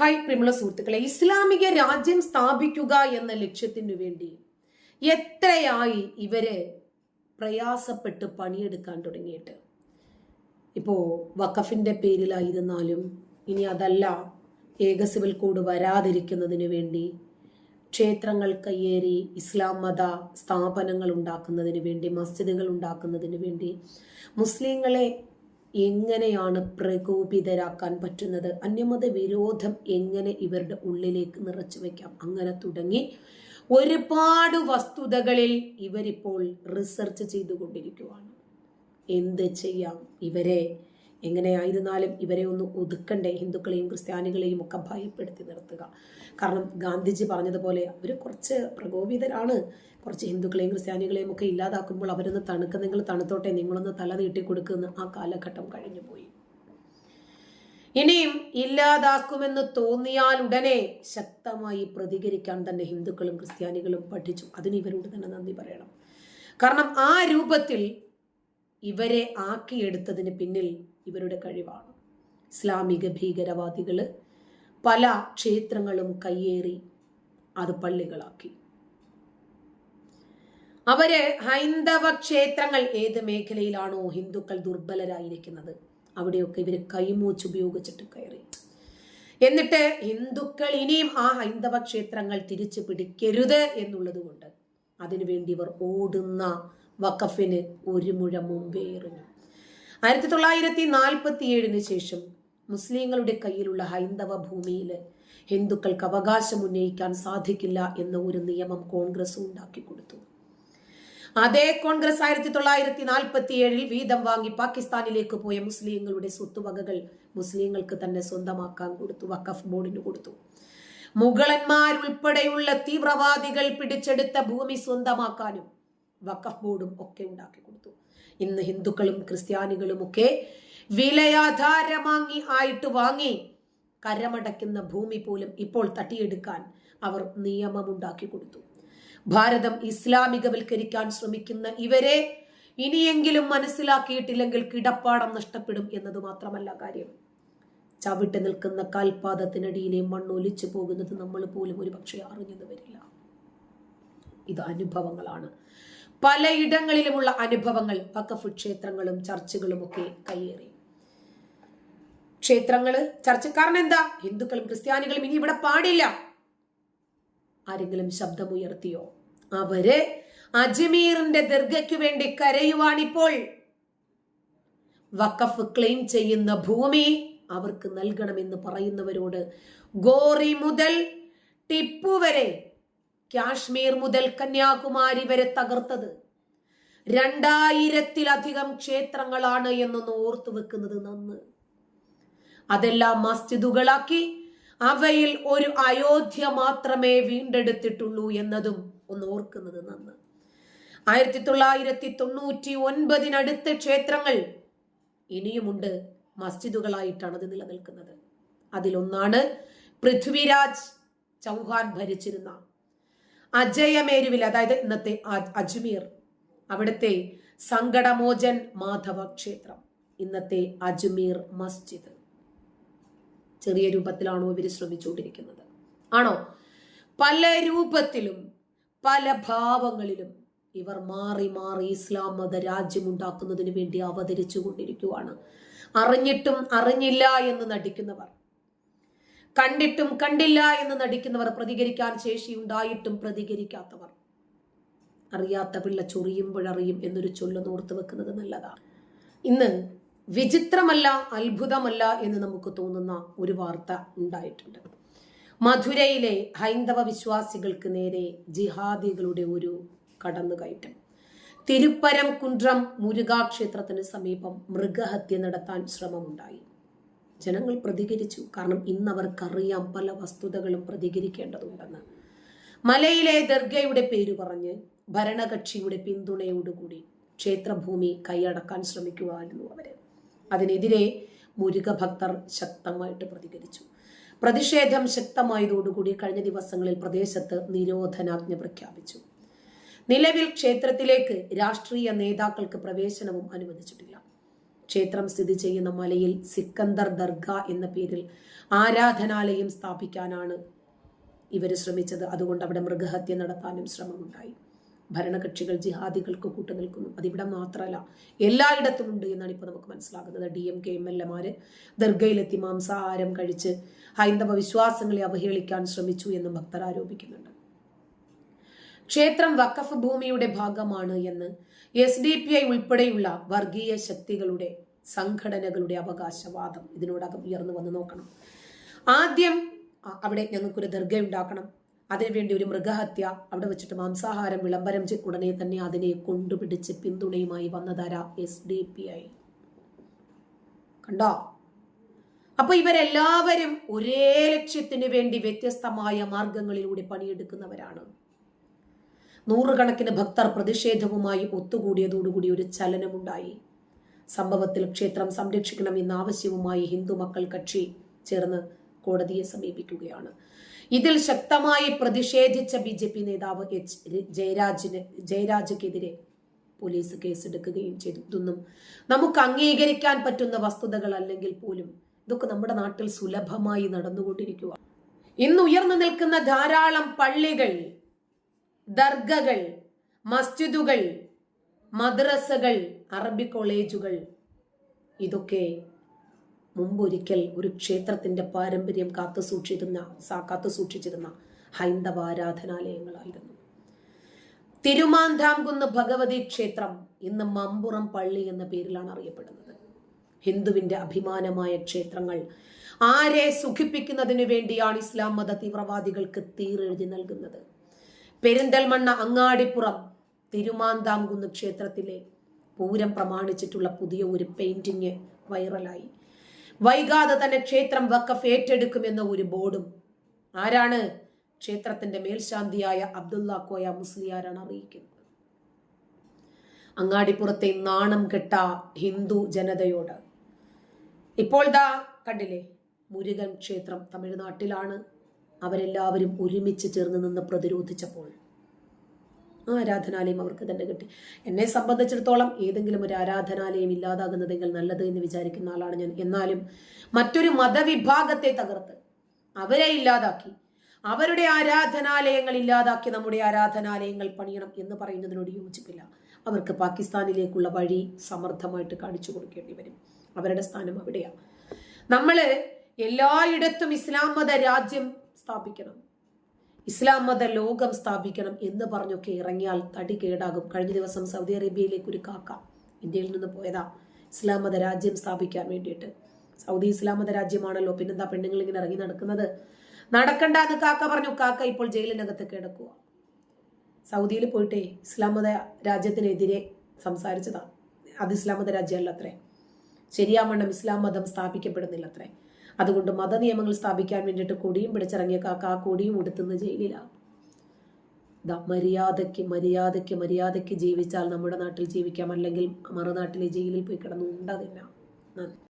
Hi പ്രിമുള സുഹൃത്തുക്കളെ ഇസ്ലാമിക രാജ്യം സ്ഥാപിക്കുക എന്ന ലക്ഷ്യത്തിനു വേണ്ടി എത്രയായി ഇവർ പ്രയാസപ്പെട്ട് പണിയെടുക്കാൻ തുടങ്ങിയിട്ട്? ഇപ്പോ വഖഫിന്റെ പേരിലായിരുന്നാലും ഇനി അതല്ല ഏക സിവിൽ കോഡ് വരാതിരിക്കുന്നതിന് വേണ്ടി ക്ഷേത്രങ്ങൾ കയ്യേറി ഇസ്ലാം മത സ്ഥാപനങ്ങൾ ഉണ്ടാക്കുന്നതിന് വേണ്ടി മസ്ജിദുകൾ ഉണ്ടാക്കുന്നതിന് വേണ്ടി മുസ്ലിങ്ങളെ എങ്ങനെയാണ് പ്രകോപിതരാക്കാൻ പറ്റുന്നത്? അന്യമത വിരോധം എങ്ങനെ ഇവരുടെ ഉള്ളിലേക്ക് നിറച്ചു വെക്കാം അങ്ങനെ തുടങ്ങി ഒരുപാട് വസ്തുതകളിൽ ഇവരിപ്പോൾ റിസർച്ച് ചെയ്തുകൊണ്ടിരിക്കുകയാണ് എന്ത് ചെയ്യാം? ഇവരെ എങ്ങനെയായിരുന്നാലും ഇവരെ ഒന്ന് ഒതുക്കണ്ടേ? ഹിന്ദുക്കളെയും ക്രിസ്ത്യാനികളെയും ഒക്കെ ഭയപ്പെടുത്തി നിർത്തുക. കാരണം ഗാന്ധിജി പറഞ്ഞതുപോലെ അവർ കുറച്ച് പ്രകോപിതരാണ്. കുറച്ച് ഹിന്ദുക്കളെയും ക്രിസ്ത്യാനികളെയും ഒക്കെ ഇല്ലാതാക്കുമ്പോൾ അവരൊന്ന് തണുക്ക നിങ്ങൾ തണുത്തോട്ടെ നിങ്ങളൊന്ന് തല നീട്ടി കൊടുക്കുന്ന ആ കാലഘട്ടം കഴിഞ്ഞു പോയി. ഇനിയും ഇല്ലാതാക്കുമെന്ന് തോന്നിയാൽ ഉടനെ ശക്തമായി പ്രതികരിക്കാൻ തന്നെ ഹിന്ദുക്കളും ക്രിസ്ത്യാനികളും പഠിച്ചു. അതിന് ഇവരോട് തന്നെ നന്ദി പറയണം. കാരണം ആ രൂപത്തിൽ ഇവരെ ആക്കിയെടുത്തതിന് പിന്നിൽ ഇവരുടെ കഴിവാണ്. ഇസ്ലാമിക ഭീകരവാദികൾ പല ക്ഷേത്രങ്ങളും കയ്യേറി അത് പള്ളികളാക്കി. അവർ ഹൈന്ദവ ക്ഷേത്രങ്ങൾ ഏത് മേഖലയിലാണോ ഹിന്ദുക്കൾ ദുർബലരായിരിക്കുന്നത് അവിടെയൊക്കെ ഇവർ കൈമൂച്ച് ഉപയോഗിച്ചിട്ട് കയറി. എന്നിട്ട് ഹിന്ദുക്കൾ ഇനിയും ആ ഹൈന്ദവ ക്ഷേത്രങ്ങൾ തിരിച്ചു പിടിക്കരുത് എന്നുള്ളത് കൊണ്ട് അതിനുവേണ്ടി ഇവർ ഓടുന്ന വഖഫിന് ഒരു മുഴ മുമ്പേ എറിഞ്ഞു. ആയിരത്തി തൊള്ളായിരത്തി നാൽപ്പത്തി ഏഴിന് ശേഷം മുസ്ലിങ്ങളുടെ കയ്യിലുള്ള ഹൈന്ദവ ഭൂമിയിൽ ഹിന്ദുക്കൾക്ക് അവകാശം ഉന്നയിക്കാൻ സാധിക്കില്ല എന്ന ഒരു നിയമം കോൺഗ്രസ് ഉണ്ടാക്കി കൊടുത്തു. അതേ കോൺഗ്രസ് ആയിരത്തി തൊള്ളായിരത്തി നാൽപ്പത്തി ഏഴിൽ വീതം വാങ്ങി പാകിസ്ഥാനിലേക്ക് പോയ മുസ്ലിങ്ങളുടെ സ്വത്തുവകകൾ മുസ്ലിങ്ങൾക്ക് തന്നെ സ്വന്തമാക്കാൻ കൊടുത്തു വഖഫ് ബോർഡിന് കൊടുത്തു. മുഗളന്മാരുൾപ്പെടെയുള്ള തീവ്രവാദികൾ പിടിച്ചെടുത്ത ഭൂമി സ്വന്തമാക്കാനും വഖഫ് ബോർഡും ഒക്കെ ഉണ്ടാക്കി കൊടുത്തു. ഇന്ന് ഹിന്ദുക്കളും ക്രിസ്ത്യാനികളും ഒക്കെ വിലയാധാരമാങ്ങി ആയിട്ട് വാങ്ങി കരമടയ്ക്കുന്ന ഭൂമി പോലും ഇപ്പോൾ തട്ടിയെടുക്കാൻ അവർ നിയമമുണ്ടാക്കി കൊടുത്തു. ഭാരതം ഇസ്ലാമികവൽക്കരിക്കാൻ ശ്രമിക്കുന്ന ഇവരെ ഇനിയെങ്കിലും മനസ്സിലാക്കിയിട്ടില്ലെങ്കിൽ കിടപ്പാടം നഷ്ടപ്പെടും എന്നത് മാത്രമല്ല കാര്യം. ചവിട്ടി നിൽക്കുന്ന കാൽപാദത്തിനടിയിലെ മണ്ണൊലിച്ചു പോകുന്നത് നമ്മൾ പോലും ഒരു പക്ഷേ അറിഞ്ഞത് വരില്ല. ഇത് അനുഭവങ്ങളാണ്. പലയിടങ്ങളിലുമുള്ള അനുഭവങ്ങൾ വക്കഫ് ക്ഷേത്രങ്ങളും ചർച്ചുകളും ഒക്കെ കയ്യേറി. ക്ഷേത്രങ്ങൾ ചർച്ച കാരണം എന്താ? ഹിന്ദുക്കളും ക്രിസ്ത്യാനികളും ഇനി ഇവിടെ പാടില്ല. ആരെങ്കിലും ശബ്ദമുയർത്തിയോ? അവർ അജ്മീറിന്റെ ദീർഘയ്ക്കു വേണ്ടി കരയുവാണിപ്പോൾ. വക്കഫ് ക്ലെയിം ചെയ്യുന്ന ഭൂമി അവർക്ക് നൽകണമെന്ന് പറയുന്നവരോട് ഗോറി മുതൽ ടിപ്പു വരെ കാശ്മീർ മുതൽ കന്യാകുമാരി വരെ തകർത്തത്. രണ്ടായിരത്തിലധികം ക്ഷേത്രങ്ങളാണ് എന്നൊന്ന് ഓർത്തു വെക്കുന്നത് നന്ന്. അതെല്ലാം മസ്ജിദുകളാക്കി അവയിൽ ഒരു അയോധ്യ മാത്രമേ വീണ്ടെടുത്തിട്ടുള്ളൂ എന്നതും ഒന്ന് ഓർക്കുന്നത് നന്ന്. ആയിരത്തി തൊള്ളായിരത്തി തൊണ്ണൂറ്റി ഒൻപതിനടുത്ത് ക്ഷേത്രങ്ങൾ ഇനിയുമുണ്ട് മസ്ജിദുകളായിട്ടാണ് അത് നിലനിൽക്കുന്നത്. അതിലൊന്നാണ് പൃഥ്വിരാജ് ചൗഹാൻ ഭരിച്ചിരുന്ന അജയമേരുവിൽ അതായത് ഇന്നത്തെ അജ്മീർ അവിടുത്തെ സങ്കടമോചൻ മാധവ ക്ഷേത്രം ഇന്നത്തെ അജ്മീർ മസ്ജിദ്. ചെറിയ രൂപത്തിലാണോ ഇവർ ശ്രമിച്ചുകൊണ്ടിരിക്കുന്നത്? ആണോ? പല രൂപത്തിലും പല ഭാവങ്ങളിലും ഇവർ മാറി മാറി ഇസ്ലാം മത രാജ്യമുണ്ടാക്കുന്നതിന് വേണ്ടി അവതരിച്ചു കൊണ്ടിരിക്കുവാണ് അറിഞ്ഞിട്ടും അറിഞ്ഞില്ല എന്ന് നടിക്കുന്നവർ. കണ്ടിട്ടും കണ്ടില്ല എന്ന് നടിക്കുന്നവർ പ്രതികരിക്കാൻ ശേഷിയുണ്ടായിട്ടും പ്രതികരിക്കാത്തവർ. അറിയാത്ത പിള്ള ചൊറിയുമ്പോഴറിയും എന്നൊരു ചൊല്ല് നോർത്ത് വെക്കുന്നത് നല്ലതാണ്. ഇന്ന് വിചിത്രമല്ല അത്ഭുതമല്ല എന്ന് നമുക്ക് തോന്നുന്ന ഒരു വാർത്ത ഉണ്ടായിട്ടുണ്ട്. മധുരയിലെ ഹൈന്ദവ വിശ്വാസികൾക്ക് നേരെ ജിഹാദികളുടെ ഒരു കടന്നുകയറ്റം. തിരുപ്പരം കുണ്ട്രം മുരുകാക്ഷേത്രത്തിന് സമീപം മൃഗഹത്യ നടത്താൻ ശ്രമമുണ്ടായി. ജനങ്ങൾ പ്രതികരിച്ചു. കാരണം ഇന്ന് അവർക്കറിയാം പല വസ്തുതകളും പ്രതികരിക്കേണ്ടതുണ്ടെന്ന്. മലയിലെ ദർഗയുടെ പേര് പറഞ്ഞ് ഭരണകക്ഷിയുടെ പിന്തുണയോടുകൂടി ക്ഷേത്രഭൂമി കൈയടക്കാൻ ശ്രമിക്കുകയായിരുന്നു അവർ. അതിനെതിരെ മുരുക ഭക്തർ ശക്തമായിട്ട് പ്രതികരിച്ചു. പ്രതിഷേധം ശക്തമായതോടുകൂടി കഴിഞ്ഞ ദിവസങ്ങളിൽ പ്രദേശത്ത് നിരോധനാജ്ഞ പ്രഖ്യാപിച്ചു. നിലവിൽ ക്ഷേത്രത്തിലേക്ക് രാഷ്ട്രീയ നേതാക്കൾക്ക് പ്രവേശനവും അനുവദിച്ചിട്ടില്ല. ക്ഷേത്രം സ്ഥിതി ചെയ്യുന്ന മലയിൽ സിക്കന്ദർ ദർഗ എന്ന പേരിൽ ആരാധനാലയം സ്ഥാപിക്കാനാണ് ഇവർ ശ്രമിച്ചത്. അതുകൊണ്ട് അവിടെ മൃഗഹത്യ നടത്താനും ശ്രമമുണ്ടായി. ഭരണകക്ഷികൾ ജിഹാദികൾക്ക് കൂട്ടുനിൽക്കുന്നു. അതിവിടെ മാത്രമല്ല എല്ലായിടത്തും ഉണ്ട് എന്നാണ് ഇപ്പോൾ നമുക്ക് മനസ്സിലാകുന്നത്. D M K M L എമാര് ദർഗയിലെത്തി മാംസാഹാരം കഴിച്ച് ഹൈന്ദവ വിശ്വാസങ്ങളെ അവഹേളിക്കാൻ ശ്രമിച്ചു എന്നും ഭക്തർ ആരോപിക്കുന്നുണ്ട്. ക്ഷേത്രം വഖഫ് ഭൂമിയുടെ ഭാഗമാണ് എന്ന് എസ് ഡി പി ഐ ഉൾപ്പെടെയുള്ള വർഗീയ ശക്തികളുടെ സംഘടനകളുടെ അവകാശവാദം ഇതിനോടകം ഉയർന്നു വന്ന് നോക്കണം. ആദ്യം അവിടെ ഞങ്ങൾക്കൊരു ദർഗ ഉണ്ടാക്കണം അതിനുവേണ്ടി ഒരു മൃഗഹത്യ അവിടെ വെച്ചിട്ട് മാംസാഹാരം വിളംബരം ചെയ്ത് ഉടനെ തന്നെ അതിനെ കൊണ്ടുപിടിച്ച് പിന്തുണയുമായി വന്നതാര എസ് ഡി പി ഐ കണ്ടോ? അപ്പൊ ഇവരെല്ലാവരും ഒരേ ലക്ഷ്യത്തിന് വേണ്ടി വ്യത്യസ്തമായ മാർഗങ്ങളിലൂടെ പണിയെടുക്കുന്നവരാണ്. നൂറുകണക്കിന് ഭക്തർ പ്രതിഷേധവുമായി ഒത്തുകൂടിയതോടുകൂടി ഒരു ചലനമുണ്ടായി. സംഭവത്തിൽ ക്ഷേത്രം സംരക്ഷിക്കണം എന്ന ആവശ്യവുമായി ഹിന്ദു മക്കൾ കക്ഷി ചേർന്ന് കോടതിയെ സമീപിക്കുകയാണ്. ഇതിൽ ശക്തമായി പ്രതിഷേധിച്ച ബി ജെ പി നേതാവ് എച്ച് ജയരാജിന് ജയരാജക്കെതിരെ പോലീസ് കേസെടുക്കുകയും ചെയ്തു. ഇതൊന്നും നമുക്ക് അംഗീകരിക്കാൻ പറ്റുന്ന വസ്തുതകൾ അല്ലെങ്കിൽ പോലും ഇതൊക്കെ നമ്മുടെ നാട്ടിൽ സുലഭമായി നടന്നുകൊണ്ടിരിക്കുക ഇന്ന് ഉയർന്നു നിൽക്കുന്ന ധാരാളം പള്ളികൾ ദർഗകൾ മസ്ജിദുകൾ മദ്രസകൾ അറബി കോളേജുകൾ. ഇതൊക്കെ മുമ്പൊരിക്കൽ ഒരു ക്ഷേത്രത്തിന്റെ പാരമ്പര്യം കാത്തു സൂക്ഷിച്ചിരുന്ന കാത്തു സൂക്ഷിച്ചിരുന്ന ഹൈന്ദവ ആരാധനാലയങ്ങളായിരുന്നു തിരുമാന്താംകുന്ന് ഭഗവതി ക്ഷേത്രം ഇന്ന് മമ്പുറം പള്ളി എന്ന പേരിലാണ് അറിയപ്പെടുന്നത്. ഹിന്ദുവിന്റെ അഭിമാനമായ ക്ഷേത്രങ്ങൾ ആരെ സുഖിപ്പിക്കുന്നതിനു വേണ്ടിയാണ് ഇസ്ലാം മത തീവ്രവാദികൾക്ക് തീരെഴുതി നൽകുന്നത്. പെരിന്തൽമണ്ണ അങ്ങാടിപ്പുറം തിരുമാന്താംകുന്ന് ക്ഷേത്രത്തിലെ പൂരം പ്രമാണിച്ചിട്ടുള്ള പുതിയ ഒരു പെയിന്റിങ് വൈറലായി. വൈകാതെ തന്നെ ക്ഷേത്രം വക്കഫ് ഏറ്റെടുക്കുമെന്ന ഒരു ബോർഡും ആരാണ് ക്ഷേത്രത്തിന്റെ മേൽശാന്തിയായ അബ്ദുള്ള കോയ മുസ്ലിയാരാണ് അറിയിക്കുന്നത്. അങ്ങാടിപ്പുറത്തെ നാണം കെട്ട ഹിന്ദു ജനതയോട് ഇപ്പോൾ ദാ കണ്ടില്ലേ മുരുകൻ ക്ഷേത്രം തമിഴ്നാട്ടിലാണ്. അവരെല്ലാവരും ഒരുമിച്ച് ചേർന്ന് നിന്ന് പ്രതിരോധിച്ചപ്പോൾ ആ ആരാധനാലയം അവർക്ക് തന്നെ കിട്ടി. എന്നെ സംബന്ധിച്ചിടത്തോളം ഏതെങ്കിലും ഒരു ആരാധനാലയം ഇല്ലാതാകുന്നതെങ്കിൽ നല്ലത് എന്ന് വിചാരിക്കുന്ന ആളാണ് ഞാൻ. എന്നാലും മറ്റൊരു മതവിഭാഗത്തെ തകർത്ത് അവരെ ഇല്ലാതാക്കി അവരുടെ ആരാധനാലയങ്ങൾ ഇല്ലാതാക്കി നമ്മുടെ ആരാധനാലയങ്ങൾ പണിയണം എന്ന് പറയുന്നതിനോട് യോജിപ്പില്ല. അവർക്ക് പാകിസ്ഥാനിലേക്കുള്ള വഴി സമർത്ഥമായിട്ട് കാണിച്ചു കൊടുക്കേണ്ടി വരും. അവരുടെ സ്ഥാനം അവിടെയാണ് നമ്മൾ എല്ലായിടത്തും ഇസ്ലാം മത രാജ്യം സ്ഥാപിക്കണം. ഇസ്ലാം മത ലോകം സ്ഥാപിക്കണം എന്ന് പറഞ്ഞൊക്കെ ഇറങ്ങിയാൽ തടി കേടാകും. കഴിഞ്ഞ ദിവസം സൗദി അറേബ്യയിലേക്ക് ഒരു കാക്ക ഇന്ത്യയിൽ നിന്ന് പോയതാ. ഇസ്ലാം മത രാജ്യം സ്ഥാപിക്കാൻ വേണ്ടിയിട്ട്. സൗദി ഇസ്ലാം മത രാജ്യമാണല്ലോ. പിന്നെന്താ പെണ്ണുങ്ങൾ ഇങ്ങനെ ഇറങ്ങി നടക്കുന്നത്? നടക്കണ്ട എന്ന് കാക്ക പറഞ്ഞു. കാക്ക ഇപ്പോൾ ജയിലിനകത്ത് കിടക്കുക സൗദിയിൽ പോയിട്ടേ ഇസ്ലാം മത രാജ്യത്തിനെതിരെ സംസാരിച്ചതാ. അത് ഇസ്ലാം മത രാജ്യമല്ല അത്രേ. ശരിയാവണ്ണം ഇസ്ലാം മതം സ്ഥാപിക്കപ്പെടുന്നില്ല അത്രേ. അതുകൊണ്ട് മതനിയമങ്ങൾ സ്ഥാപിക്കാൻ വേണ്ടിയിട്ട് കൊടിയും പിടിച്ചിറങ്ങിയ കാക്ക ആ കൊടിയും ഉടുത്തുന്ന ജയിലിലാണ് മര്യാദയ്ക്ക് മര്യാദയ്ക്ക് മര്യാദയ്ക്ക് ജീവിച്ചാൽ നമ്മുടെ നാട്ടിൽ ജീവിക്കാം അല്ലെങ്കിൽ മറുനാട്ടിലെ ജയിലിൽ പോയി കിടന്ന് നന്ദി.